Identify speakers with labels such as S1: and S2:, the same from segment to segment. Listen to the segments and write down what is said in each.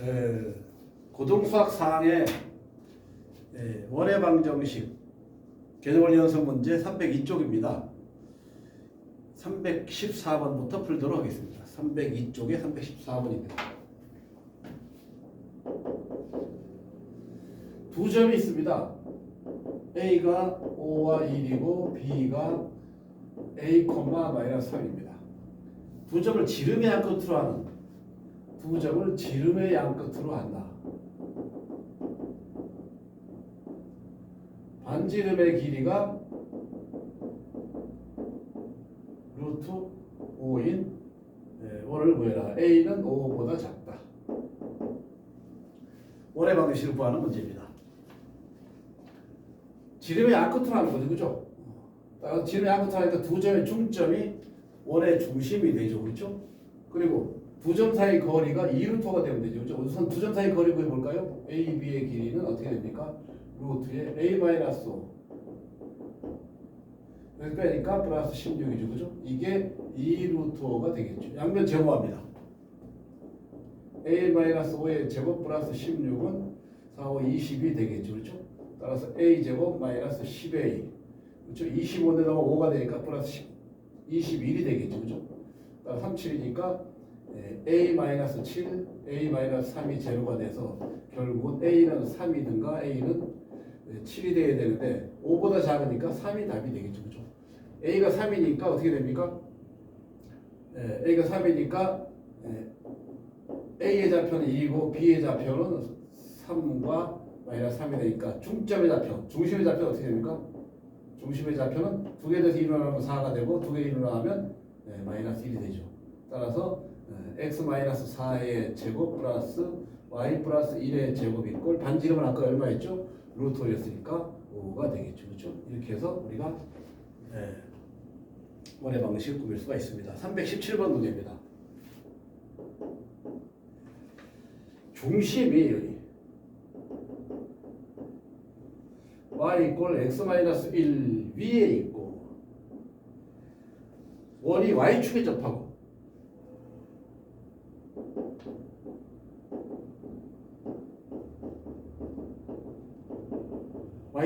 S1: 에, 고등수학 4항의 에, 원의 방정식 개념원리 연습 문제 302쪽입니다. 314번부터 풀도록 하겠습니다. 302쪽에 314번입니다. 두 점이 있습니다. A가 5와 1이고 B가 A, 마이너스 3입니다. 두 점을 지름의 양 끝으로 하는 두 점을 지름의 양 끝으로 한다. 반지름의 길이가 루트 5인 원을 구해라. A는 5보다 작다. 원의 방정식을 구하는 문제입니다. 지름의 양 끝으로 하는 거죠, 그죠? 따라서 지름의 양 끝으로 하니까 두 점의 중점이 원의 중심이 되죠, 그렇죠? 그리고 두 점 사이 거리가 2루트가 되면 되죠, 그렇죠? 우선 두 점 사이 거리 구해볼까요? A, B의 길이는 어떻게 됩니까? 루트에 A 마이너스 5 여기 빼니까 플러스 16이죠, 그죠? 이게 2루트 5가 되겠죠. 양변 제곱합니다. A 마이너스 5의 제곱 플러스 16은 4, 5, 20이 되겠죠, 그렇죠? 따라서 A 제곱 마이너스 10A 그렇죠? 25에다가 5가 되니까 플러스 10, 21이 되겠죠, 그죠? 따라 37이니까 A 마이너스 7, A 마이너스 3이 제로가 돼서 결국은 A는 3이든가 A는 7이 돼야 되는데 5보다 작으니까 3이 답이 되겠죠, 그죠? A가 3이니까 어떻게 됩니까? 에, A가 3이니까 A의 좌표는 2이고 B의 좌표는 3과 마이너스 3이 되니까 중점의 좌표, 중심의 좌표는 어떻게 됩니까? 중심의 좌표는 두개 더해서 일어나면 4가 되고 두 개 일어나면 네, 마이너스 1이 되죠. 따라서 네, x 마이너스 4의 제곱 플러스 y 플러스 1의 제곱이 꼴 반지름은 아까 얼마였죠? 루트 5였으니까 5가 되겠죠. 그렇죠? 이렇게 해서 우리가 네, 원의 방식을 꾸밀 수가 있습니다. 317번 문제입니다. 중심이 여기 y 이꼴 x 마이너스 1 위에 있고 원이 y축에 접하고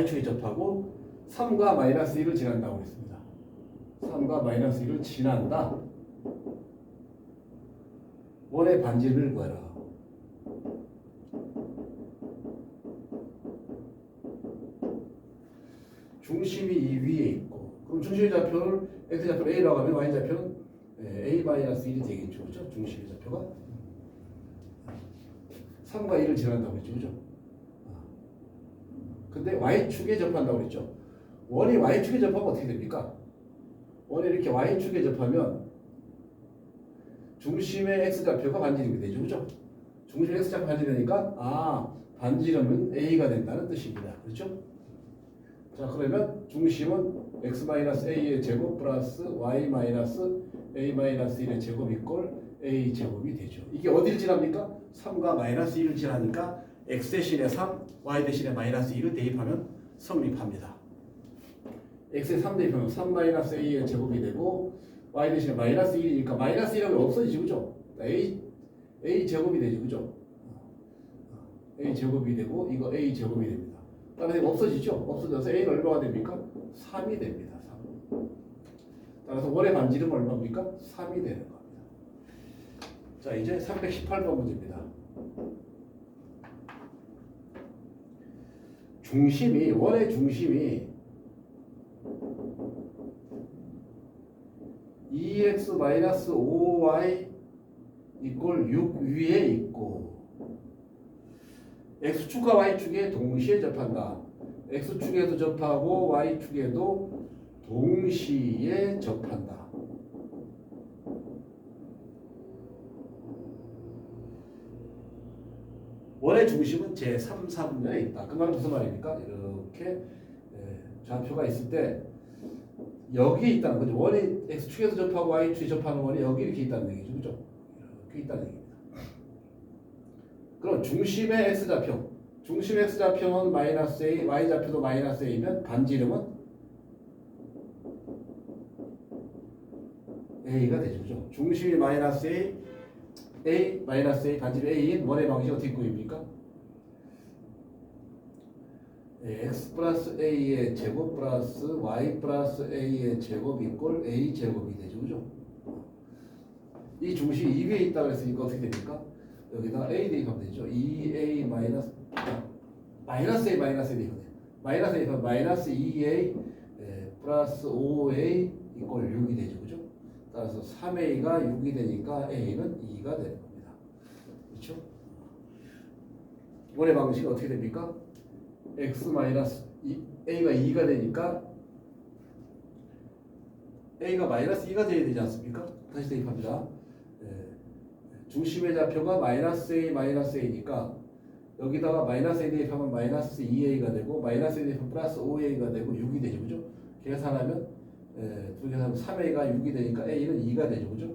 S1: y축에 접하고 3과 마이너스 1을 지난다고 했습니다. 3과 마이너스 1을 지난다. 원의 반지를 구하라. 중심이 이 위에 있고 그럼 중심의 좌표를 x 좌표를 a라고 하면 y 좌표는 예, a 마이너스 1이 되겠죠, 그렇죠? 중심의 좌표가 3과 1을 지난다고 했죠, 그렇죠? 근데 y 축에 접한다고 그랬죠. 원이 y 축에 접하면 어떻게 됩니까? 원이 이렇게 y 축에 접하면 중심의 x 좌표가 반지름이 되죠, 그렇죠? 중심의 x 좌표 반지름이니까 아 반지름은 a가 된다는 뜻입니다, 그렇죠? 자 그러면 중심은 x-a의 제곱 플러스 y-a-1의 제곱 이 꼴 a 제곱이 되죠. 이게 어디를 지납니까? 3과 마이너스 1을 지나니까 x 대신에 3, y 대신에 마이너스 1을 대입하면 성립합니다. x에 3 대입하면 3 마이너스 a의 제곱이 되고 y 대신에 마이너스 1이니까 마이너스 1하면 없어지죠, 그죠? a a 제곱이 되죠, 그죠? a 제곱이 되고 이거 a 제곱이 됩니다. 따라서 없어지죠? 없어져서 A는 얼마가 됩니까? 3이 됩니다. 3. 따라서 원의 반지름 얼마입니까? 3이 되는 겁니다. 자, 이제 318번 문제입니다. 중심이, 원의 중심이 2x-5y 이꼴 6 위에 있고 X축과 Y축에 동시에 접한다. X축에도 접하고 Y축에도 동시에 접한다. 원의 중심은 제3, 3면에 있다. 그 말은 무슨 말입니까? 이렇게 예, 좌표가 있을 때 여기에 있다는 거죠. 원이 X축에서 접하고 Y축에 접하는 원이 여기 이렇게 있다는 얘기죠. 그죠? 이렇게 있다는 얘기입니다. 그럼 중심의 x 좌표, 중심 x 좌표는 마이너스 a, y 좌표도 마이너스 a면 반지름은 a가 되죠. 그죠? 중심이 마이너스 a, a 마이너스 a 반지름 a인 원의 방식 어떻게 구입니까? 네, x 플러스 a의 제곱 플러스 y 플러스 a의 제곱 이 꼴 a 제곱이 되죠, 그죠? 이 중심이 이 위에 있다고 했으니까 어떻게 됩니까? 여기다 a 대입하면 되죠. 2a 마이너스 아, 마이너스 a 마이너스 a 대입하면 돼요. 마이너스 a 마이너스 2a 에, 플러스 5a 이꼴 6이 되죠, 그죠? 따라서 3a가 6이 되니까 a는 2가 되는 겁니다. 그렇죠? 원의 방식이 어떻게 됩니까? X 마이너스 2, a가 2가 되니까 a가 마이너스 2가 돼야 되지 않습니까? 다시 대입합니다. 예, 중심의 좌표가 마이너스 a 마이너스 a니까 여기다가 마이너스 a 대입하면 마이너스 2a가 되고 마이너스 a 대입하면 플러스 5a가 되고 6이 되죠, 그죠? 계산하면 예, 두 계산하면 3a가 6이 되니까 a는 2가 되죠, 그죠?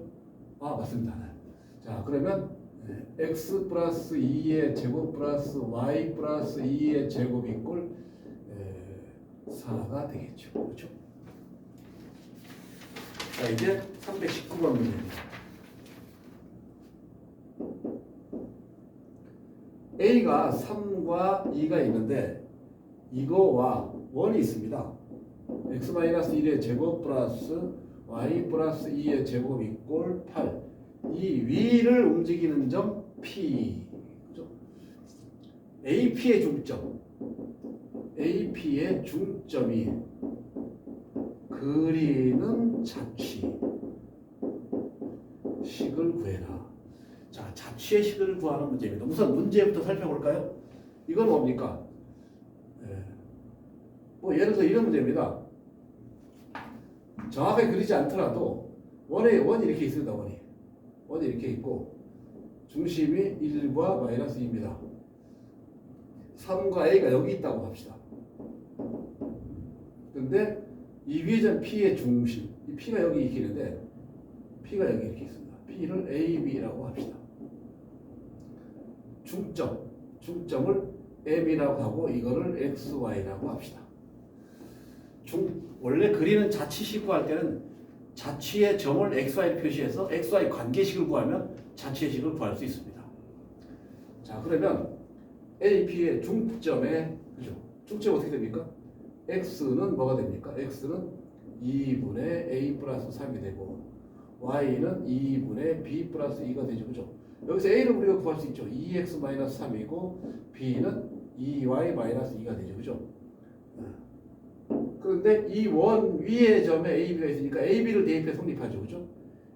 S1: 아 맞습니다. 자 그러면 예, x 플러스 2의 제곱 플러스 y 플러스 2의 제곱 이꼴 예, 4가 되겠죠. 그렇죠? 자 이제 319번 문제입니다. A가 3과 2가 있는데 이거와 1이 있습니다. x-1의 제곱 플러스 y 플러스 2의 제곱 이꼴 8. 이 위를 움직이는 점 P. AP의 중점. AP의 중점이 그리는 자취. 식을 구해라. 자, 자취의 식을 구하는 문제입니다. 우선 문제부터 살펴볼까요? 이건 뭡니까? 예. 뭐 예를 들어 이런 문제입니다. 정확하게 그리지 않더라도 원에 원이 이렇게 있습니다. 원이 원이 이렇게 있고 중심이 1과 마이너스 2입니다. 3과 a가 여기 있다고 합시다. 근데 이 위에 전 p의 중심, 이 p가 여기 있기는데 p가 여기 이렇게 있습니다. p를 a, b라고 합시다. 중점, 중점을 m이라고 하고 이거를 x, y라고 합시다. 중, 원래 그리는 자취식 구할 때는 자취의 점을 xy로 표시해서 xy 관계식을 구하면 자취의 식을 구할 수 있습니다. 자 그러면 AP의 중점에 그죠? 중점 어떻게 됩니까? x는 뭐가 됩니까? x는 2분의 a 플러스 3이 되고 y는 2분의 b 플러스 2가 되죠. 그죠? 여기서 a를 우리가 구할 수 있죠. 2x 마이너스 3이고 b는 2y 마이너스 2가 되죠. 그죠? 그런데 이 원 위에 점에 AB가 있으니까 AB를 대입해 성립하죠. 그죠?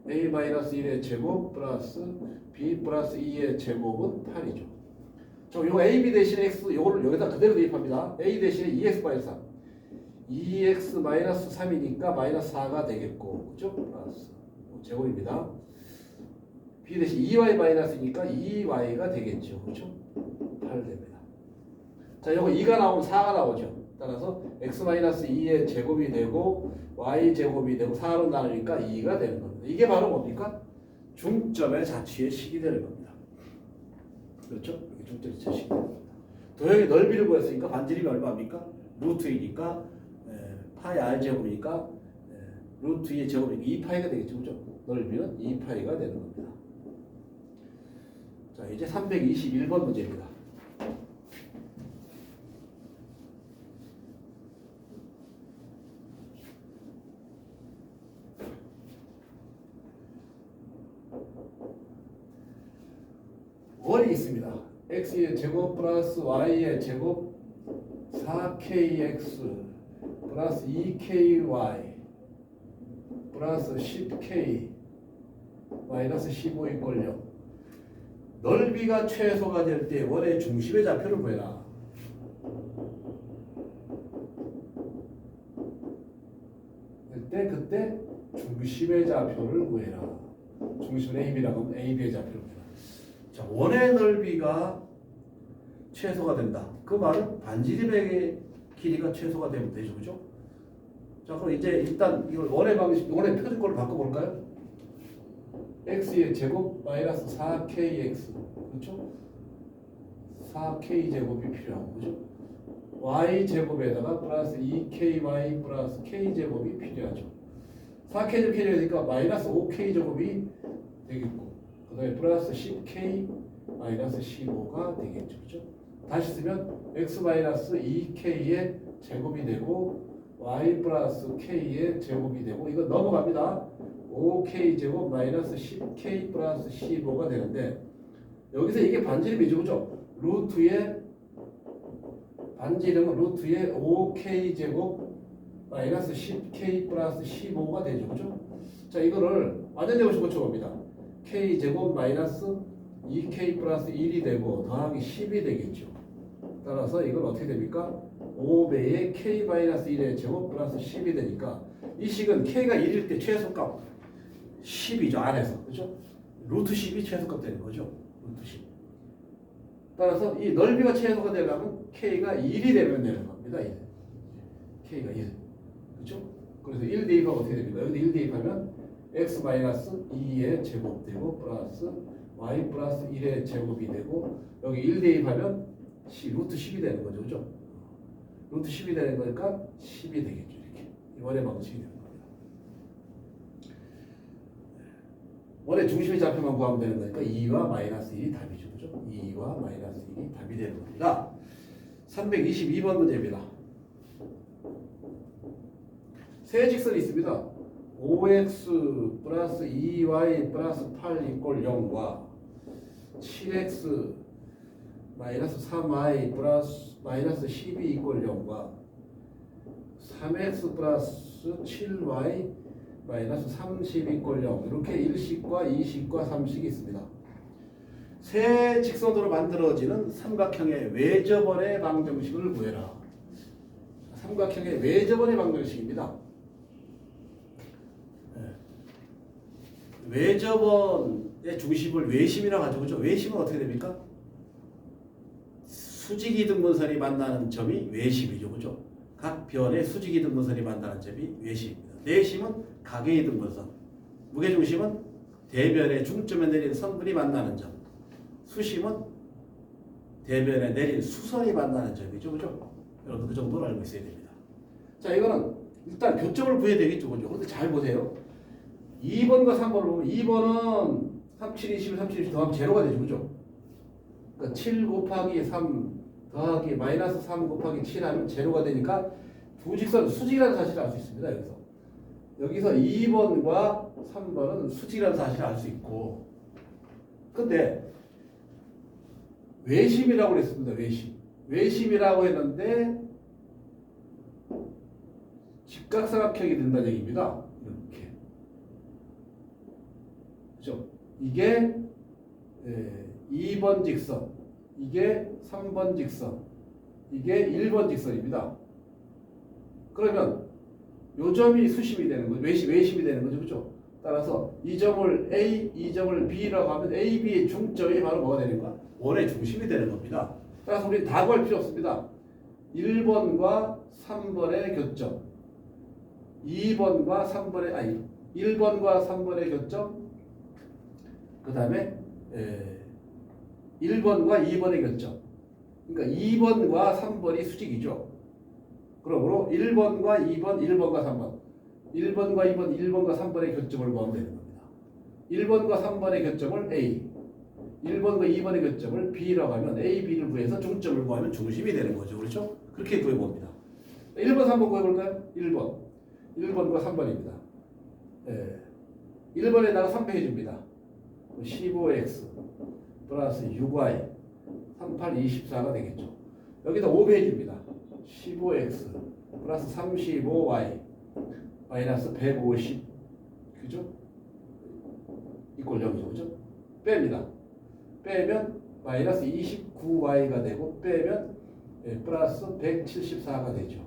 S1: A-1의 제곱 플러스 B 플러스 2의 제곱은 8이죠. 저 요거 AB 대신에 X 요거를 여기다 그대로 대입합니다. A 대신에 2X 마이너스 3. 2X 마이너스 3이니까 마이너스 4가 되겠고 그죠? 플러스 제곱입니다. B 대신 2Y 마이너스니까 2Y가 되겠죠. 그죠? 8 됩니다. 자, 요거 2가 나오면 4가 나오죠. 따라서 x-2의 제곱이 되고 y 제곱이 되고 4로 나누니까 2가 되는 겁니다. 이게 바로 뭡니까? 중점의 자취의 식이 되는 겁니다. 그렇죠? 이렇게 중점의 자취식이 되는 겁니다. 도형의 넓이를 구했으니까 반지름이 얼마입니까? 루트 2니까 파이 r 제곱이니까 에, 루트 2의 제곱이니까 2파이가 되겠죠. 그죠? 넓이는 2파이가 되는 겁니다. 자, 이제 321번 문제입니다. 있습니다. x의 제곱 플러스 y의 제곱 4kx 플러스 2ky 플러스 10k 마이너스 15 이꼴요. 넓이가 최소가 될 때 원의 중심의 좌표를 구해라. 그때 그때 중심의 좌표를 구해라. 중심은 AB라고 하면 AB의 좌표를 구해라. 자, 원의 넓이가 최소가 된다. 그 말은 반지름의 길이가 최소가 되면 되죠, 그죠? 자, 그럼 이제 일단 이걸 원의 방식, 원의 표준꼴을 바꿔볼까요? x의 제곱 마이너스 4kx, 그렇죠? 4k 제곱이 필요하고, 그죠? y 제곱에다가 플러스 2ky 플러스 k 제곱이 필요하죠. 4k 제곱 필요하니까 마이너스 5k 제곱이 되겠고, 그 다음에 플러스 10k 마이너스 15가 되겠죠. 그죠? 다시 쓰면 x 마이너스 2k의 제곱이 되고 y 플러스 k의 제곱이 되고 이거 넘어갑니다. 5k 제곱 마이너스 10k 플러스 15가 되는데 여기서 이게 반지름이죠. 그죠? 루트의 반지름은 루트의 5k 제곱 마이너스 10k 플러스 15가 되죠. 그죠? 자 이거를 완전 제곱식 고쳐봅니다. K 제곱 마이너스 2k 플러스 1이 되고 더하기 10이 되겠죠. 따라서 이건 어떻게 됩니까? 5배의 k 마이너스 1의 제곱 플러스 10이 되니까 이 식은 k가 1일 때 최소값 10이죠 안에서 그죠? 루트 10이 최소값 되는 거죠. 루트 10. 따라서 이 넓이가 최소가 되려면 k가 1이 되면 되는 겁니다. 1. k가 1. 그죠? 그래서 1 대입하면 어떻게 됩니까? 여기 1 대입하면 x 마이너스 2의 제곱 되고 플러스 y 플러스 1의 제곱이 되고 여기 1 대입하면 10, 루트 10이 되는 거죠. 그죠? 루트 10이 되는 거니까 10이 되겠죠. 이렇게. 원의 방식이 되는 겁니다. 원의 중심의 좌표만 구하면 되는 거니까 2와 마이너스 1이 답이죠. 그죠? 2와 마이너스 1이 답이 되는 겁니다. 322번 문제입니다. 세 직선이 있습니다. 5x 플러스 2y 플러스 8 이꼴 0과 7x 마이너스 3y 플러스 마이너스 12 이꼴 0과 3x 플러스 7y 마이너스 30 이꼴 0 이렇게 1식과 2식과 3식이 있습니다. 세 직선으로 만들어지는 삼각형의 외접원의 방정식을 구해라. 삼각형의 외접원의 방정식입니다. 외접원의 중심을 외심이라고 하죠. 그죠? 외심은 어떻게 됩니까? 수직이 등분선이 만나는 점이 외심이죠. 그죠? 각 변의 수직이 등분선이 만나는 점이 외심입니다. 내심은 각의 등분선. 무게중심은 대변의 중점에 내린 선분이 만나는 점. 수심은 대변에 내린 수선이 만나는 점이죠. 그죠? 여러분 그 정도로 알고 있어야 됩니다. 자, 이거는 일단 교점을 구해야 되겠죠. 그죠? 그런데 잘 보세요. 2번과 3번을 보면 2번은 37, 20, 37, 20 더하면 제로가 되죠. 그죠? 그러니까 7 곱하기 3 더하기 마이너스 3 곱하기 7 하면 제로가 되니까 두 직선 수직이라는 사실을 알 수 있습니다. 여기서. 여기서 2번과 3번은 수직이라는 사실을 알 수 있고 근데 외심이라고 그랬습니다. 외심. 외심이라고 했는데 직각삼각형이 된다는 얘기입니다. 이렇게. 그죠? 이게 에, 2번 직선, 이게 3번 직선, 이게 1번 직선입니다. 그러면 요 점이 수심이 되는 거죠. 외심, 외심이 되는 거죠. 그죠? 따라서 이 점을 A, 이 점을 B라고 하면 A, B의 중점이 바로 뭐가 되는 거야? 원의 중심이 되는 겁니다. 따라서 우리 다 구할 필요 없습니다. 1번과 3번의 교점, 2번과 3번의 아니 1번과 3번의 교점, 그 다음에 1번과 2번의 교점. 그러니까 2번과 3번이 수직이죠. 그러므로 1번과 2번, 1번과 3번. 1번과 2번, 1번과 3번의 교점을 구하면 되는 겁니다. 1번과 3번의 교점을 A, 1번과 2번의 교점을 B라고 하면 A, B를 구해서 중점을 구하면 중심이 되는 거죠. 그렇죠? 그렇게 구해봅니다. 1번, 3번 구해볼까요? 1번. 1번과 3번입니다. 예. 1번에다가 3 빼줍니다. 15x 플러스 6y 38, 24가 되겠죠. 여기다 5 빼줍니다. 15x 플러스 35y 마이너스 150 그죠? 이꼴 0이죠. 그죠? 뺍니다. 빼면 마이너스 29y가 되고 빼면 예, 플러스 174가 되죠.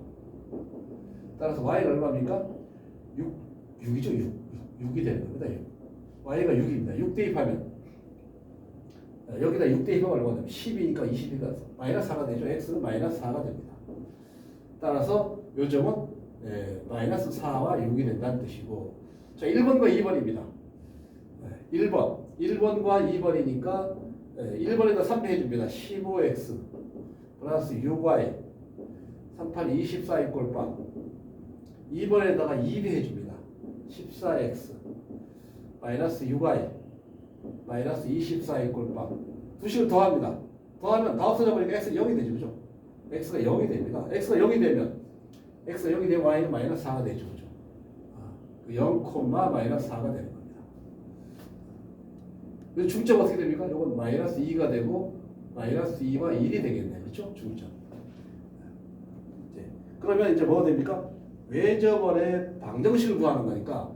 S1: 따라서 y가 얼마입니까? 6, 6이죠. 6. 6이 되는 겁니다. 6. Y가 6입니다. 6 대입하면 아, 여기다 6 대입하면 얼마 되면 10이니까 20이니까 마이너스 4가 되죠. x는 마이너스 4가 됩니다. 따라서 요 점은 예, 마이너스 4와 6이 된다는 뜻이고 자 1번과 2번입니다. 예, 1번 1번과 2번이니까 예, 1번에다 3 해줍니다. 15x 플러스 6y 38, 24 이꼴 빵 2번에다가 2 해줍니다. 14x 마이너스 6y 마이너스 24 이꼴 빵. 두 식을 더합니다. 더하면 다 없어져 버리니까 x가 0이 되죠. 그죠? x가 0이 됩니다. x가 0이 되면 x가 0이 되면 y는 마이너스 4가 되죠. 그죠? 아, 그 0, 마이너스 4가 되는 겁니다. 그래서 중점 어떻게 됩니까? 이건 마이너스 2가 되고 마이너스 2와 1이 되겠네. 그렇죠? 중점. 이제 그러면 이제 뭐가 됩니까? 외접원의 방정식을 구하는 거니까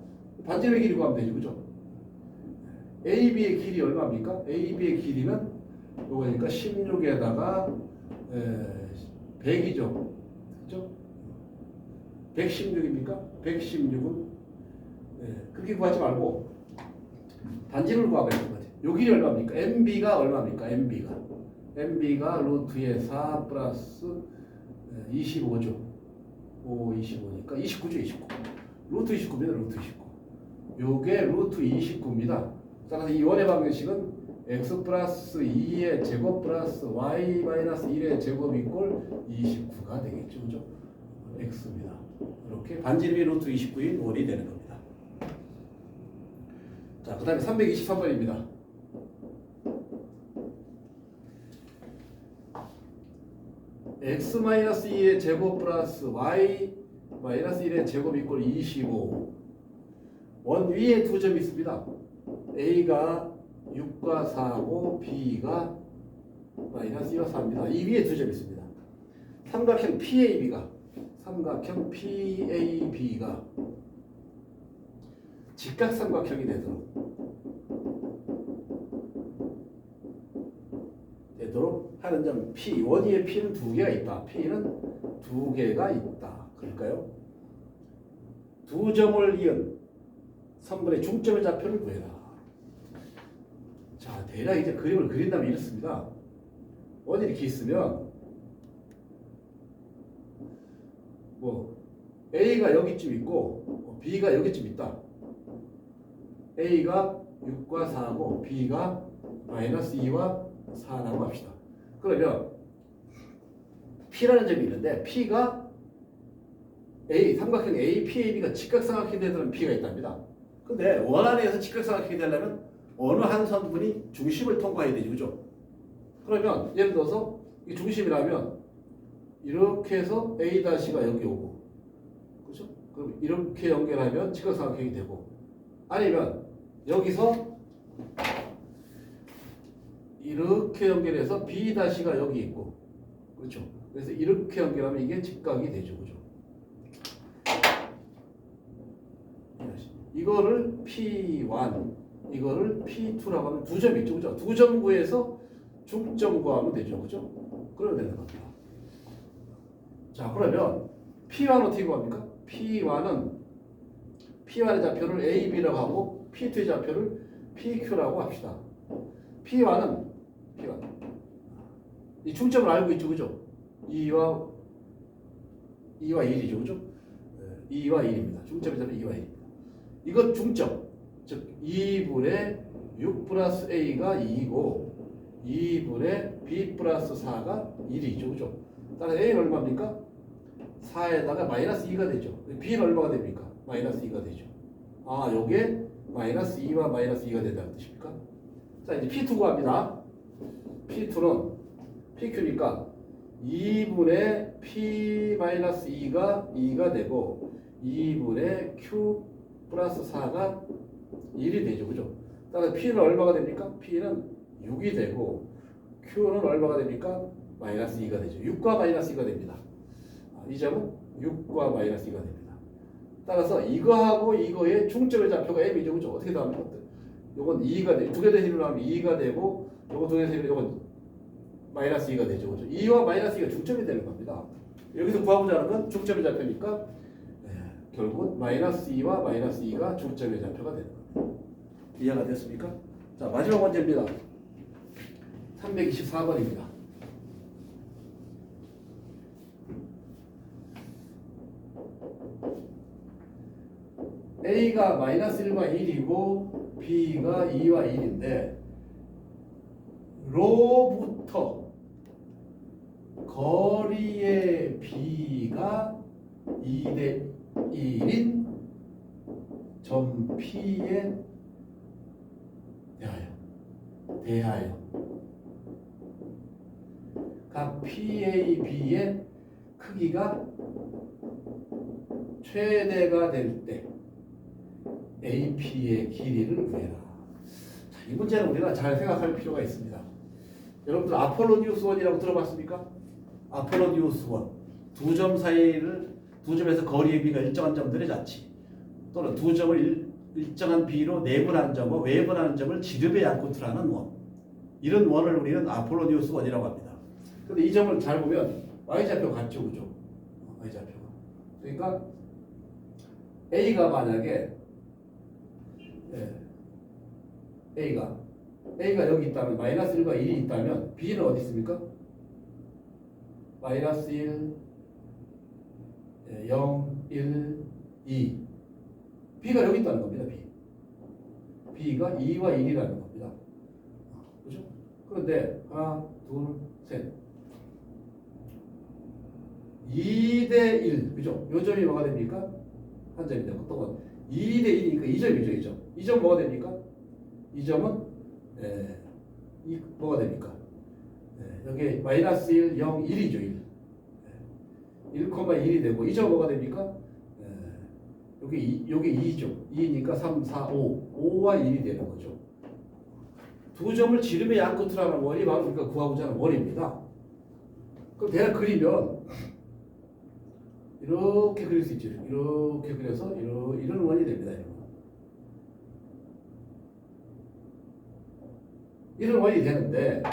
S1: 반지름의 길이 구하면 되죠. 그죠? AB의 길이 얼마입니까? AB의 길이는 요거니까 16에다가 100이죠. 그죠? 116입니까? 116은 그렇게 구하지 말고 반지름을 구하면 거지. 요 길이 얼마입니까? MB가 얼마입니까? MB가 MB가 루트의 4 플러스 25죠. 5, 25니까 29죠, 29. 루트 29입니다, 루트 29. 요게 루트 29입니다. 따라서 이 원의 방정식은 x 플러스 2의 제곱 플러스 y 마이너스 1의 제곱 이꼴 29가 되겠죠. 그죠? x입니다. 이렇게 반지름이 루트 29인 원이 되는 겁니다. 자, 그 다음에 323번입니다. x 마이너스 2의 제곱 플러스 y 마이너스 1의 제곱 이꼴 25. 원 위에 두 점이 있습니다. A가 6과 4고 b가 마이너스 2와 4입니다. 이 위에 두 점이 있습니다. 삼각형 PAB가 삼각형 PAB가 직각삼각형이 되도록 되도록 하는 점 P 원위에 P는 두 개가 있다. P는 두 개가 있다. 그럴까요? 두 점을 이은 선분의 중점의 좌표를 구해라. 자, 대략 이제 그림을 그린다면 이렇습니다. 원이 이렇게 있으면 뭐 A가 여기쯤 있고 뭐 B가 여기쯤 있다. A가 6과 4고 B가 마이너스 2와 4라고 합시다. 그러면 P라는 점이 있는데 P가 A 삼각형 A, PAB가 직각삼각형이 되는 P가 있답니다. 근데 원 안에서 직각삼각형이 되려면 어느 한 선분이 중심을 통과해야 되죠, 그죠? 그러면 예를 들어서 이 중심이라면 이렇게 해서 A 다시가 여기 오고, 그죠? 그럼 이렇게 연결하면 직각삼각형이 되고, 아니면 여기서 이렇게 연결해서 B 다시가 여기 있고, 그렇죠? 그래서 이렇게 연결하면 이게 직각이 되죠, 그죠? 이거를 P1, 이거를 P2라고 하면 두 점 있죠, 그죠? 두 점 구해서 중점 구하면 되죠, 그죠? 그러면 되는 겁니다. 자, 그러면 P1 어떻게 구합니까? P1은 P1의 좌표를 A, B라고 하고 P2의 좌표를 PQ라고 합시다. P1은 P1. 이 중점을 알고 있죠, 그죠? 2와 2와 1이죠, 그죠? 2와 1입니다. 중점의 좌표 2와 1입니다. 이건 중점. 즉 2분의 6 플러스 A가 2고 2분의 B 플러스 4가 1이죠. 그죠? 따라서 A는 얼마입니까? 4에다가 마이너스 2가 되죠. B는 얼마가 됩니까? 마이너스 2가 되죠. 아, 요게 마이너스 2와 마이너스 2가 된다는 뜻입니까? 자, 이제 P2 구합니다. P2는 PQ니까 2분의 P 마이너스 2가 2가 되고 2분의 Q 플러스 4가 1이 되죠. 그죠? 따라서 P는 얼마가 됩니까? P는 6이 되고 Q는 얼마가 됩니까? 마이너스 2가 되죠. 6과 마이너스 2가 됩니다. 아, 이 점은 6과 마이너스 2가 됩니다. 따라서 이거하고 이거의 중점의 좌표가 M이죠. 그죠? 어떻게 나옵니까? 요건 2가 돼. 두개 대신으로 하면 2가 되고 요거 두개 대신으로 요건 마이너스 2가 되죠. 그죠? 2와 마이너스 2가 중점이 되는 겁니다. 여기서 구하고자 하는 건 중점의 좌표니까 네, 결국은 마이너스 2와 마이너스 2가 중점의 좌표가 되는 겁니다. 이해가 됐습니까? 자, 마지막 문제입니다. 324번입니다. A가 마이너스 1과 1이고 B가 2와 1인데 로부터 거리의 B가 2대 1인 점 P에 대하여 대하여 각 PAB의 크기가 최대가 될 때 AP의 길이를 구해라. 자, 이 문제는 우리가 잘 생각할 필요가 있습니다. 여러분들 아폴로니우스 원이라고 들어봤습니까? 아폴로니우스 원. 두 점 사이를 두 점에서 거리의 비가 일정한 점들의 자치 또는 두 점을 일, 일정한 비로 내분한 점과 외분한 점을 지름의 양코트라는 원. 이런 원을 우리는 아폴로니우스 원이라고 합니다. 근데 이 점을 잘 보면 y좌표 같죠, 그죠? 어, y좌표가. 그러니까 a가 만약에 예, a가 a가 여기 있다면 마이너스 1과 1이 있다면 b는 어디 있습니까? 마이너스 1, 예, 0, 1, 2 b가 여기 있다는 겁니다. b b가 2와 1이라는 겁니다. 그죠? 그런데 하나, 둘, 셋 2대 1 그죠? 요 점이 뭐가 됩니까? 한 점이 되고 또 2대 1이니까 2점이죠 2점 2점 뭐가 됩니까? 2점은 에, 이 뭐가 됩니까? 에, 여기 마이너스 1, 0, 1이죠 1 1, 1이 되고 2점 뭐가 됩니까? 에, 여기 2, 여기 2죠 2니까 3, 4, 5 5와 1이 되는 거죠 두 점을 지름의 양끝으로 하는 원이 바로 우리가 구하고자 하는 원입니다 그럼 대략 그리면 이렇게 그릴 수 있죠. 이렇게 그려서 이런, 이런 원이 됩니다. 이런 원이 되는데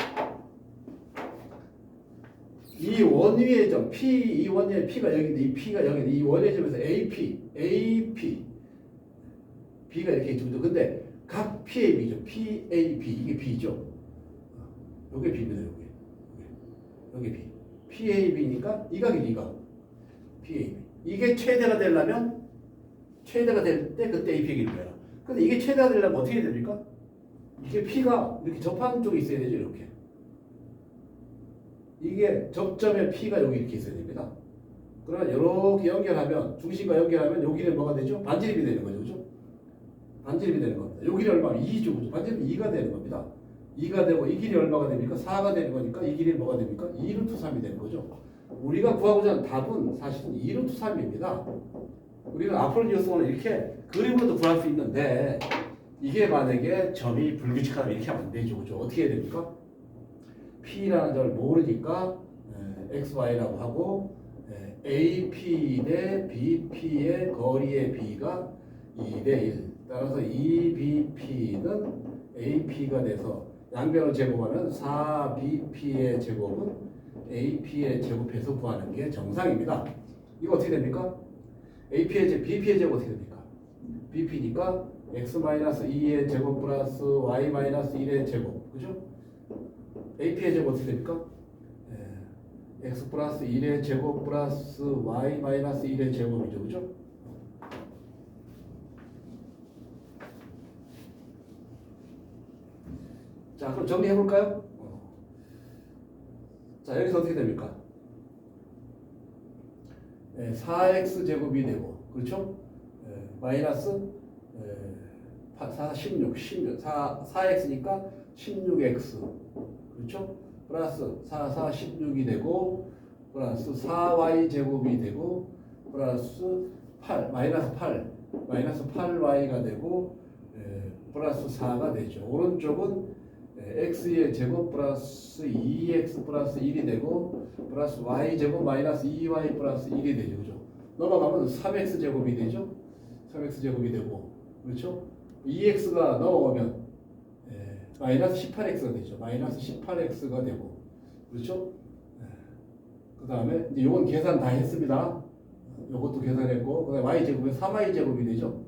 S1: 이 원 위의 점 P 이 원 위에 P가 여기인데 이 P가 여기인데 이 원의 점에서 AP, AP, B가 이렇게 있죠. 근데 각 PAB죠. PAB 이게 B죠. 요게 B입니다. 요게 요게 B. PAB니까 이 각이 이 각. PAB. 이게 최대가 되려면 최대가 될 때 그때 AP의 길이야. 근데 이게 최대가 되려면 어떻게 됩니까? 이게 P가 이렇게 접하는 쪽에 있어야 되죠, 이렇게. 이게 접점의 P가 여기 이렇게 있어야 됩니다. 그러면 이렇게 연결하면 중심과 연결하면 여기는 뭐가 되죠? 반지름이 되는 거죠, 그죠? 반지름이 되는 겁니다. 여기는 얼마? 2죠, 그죠? 반지름이 2가 되는 겁니다. 2가 되고 이 길이 얼마가 됩니까? 4가 되는 거니까 이 길이 뭐가 됩니까? 2루트 3이 되는 거죠. 우리가 구하고자 하는 답은 사실은 2루트 3입니다. 우리는 아폴로니우스는 이렇게 그림으로도 구할 수 있는데 이게 만약에 점이 불규칙하다면 이렇게 하면 안 되죠. 그죠? 어떻게 해야 됩니까? P라는 점을 모르니까 에, XY라고 하고 에, AP 대 BP의 거리의 B가 2대 1 따라서 EBP는 AP가 돼서 양변을 제곱하면 4BP의 제곱은 AP의 제곱해서 구하는 게 정상입니다. 이거 어떻게 됩니까? AP의 제 BP의 제곱 어떻게 됩니까? BP니까 x-2의 제곱 플러스 y-1의 제곱 그죠? AP의 제곱 어떻게 됩니까? 예, x 플러스 1의 제곱 플러스 y-1의 제곱이죠 그죠? 자 그럼 정리해 볼까요? 자 여기서 어떻게 됩니까? 예, 4x 제곱이 되고 그렇죠? 예, 마이너스 예, 4, 16, 16, 4, 4x니까 16x 그렇죠? 플러스 4, 4, 16이 되고 플러스 4y 제곱이 되고 플러스 8, 마이너스 8, 마이너스 8y가 되고 예, 플러스 4가 되죠. 오른쪽은 예, x의 제곱 플러스 2x 플러스 1이 되고 플러스 y 제곱 마이너스 2y 플러스 1이 되죠. 그죠? 넘어가면 3x 제곱이 되죠. 3x 제곱이 되고 그렇죠? 2x가 넘어가면 예, 마이너스 18x가 되죠. 마이너스 18x가 되고 그렇죠? 예, 그 다음에 이제 요건 계산 다 했습니다. 요것도 계산했고 그다음에 y 제곱은 3y 제곱이 되죠.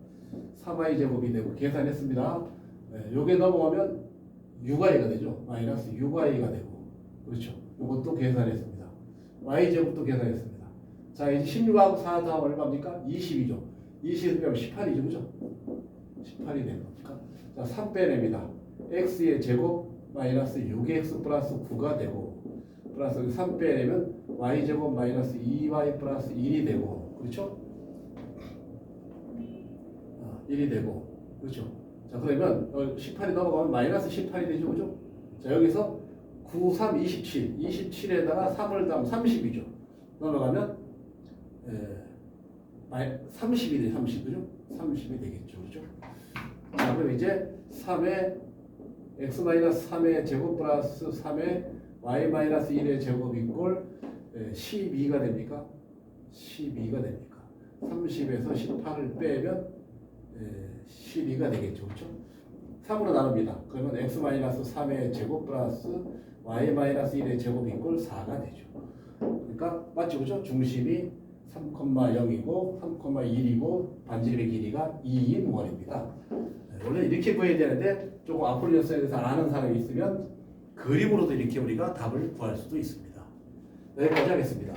S1: 3y 제곱이 되고 계산했습니다. 예, 요게 넘어가면 6y가 되죠. 마이너스 6y가 되고 그렇죠. 이것도 계산했습니다. y제곱도 계산했습니다. 자 이제 16하고 4 다음 얼마입니까? 20이죠. 20 빼면 18이죠. 그죠? 18이 되는 겁니까? 자 3 빼냅니다. X의 제곱 마이너스 6x 플러스 9가 되고 플러스 3 빼내면 y제곱 마이너스 2y 플러스 1이 되고 그렇죠? 아, 1이 되고 그렇죠? 자 그러면 18이 넘어가면 마이너스 18이 되죠 그죠? 자 여기서 9, 3, 27. 27에다가 3을 더하면 30이죠. 넘어가면 에, 마이- 30이 돼, 30. 그죠? 30이 되겠죠. 그죠? 자, 그럼 이제 3 의 x-3의 제곱 플러스 3의 y-1의 제곱 이꼴 12가 됩니까? 12가 됩니까? 30에서 18을 빼면 12가 되겠죠. 그렇죠? 3으로 나눕니다. 그러면 x-3의 제곱 플러스 y-1의 제곱 이꼴 4가 되죠. 그러니까 맞죠? 그죠? 중심이 3,0이고 3,1이고 반지름의 길이가 2인 원입니다. 네, 원래 이렇게 구해야 되는데 조금 아폴리오스에 대해서 아는 사람이 있으면 그림으로도 이렇게 우리가 답을 구할 수도 있습니다. 네, 여기까지 하겠습니다.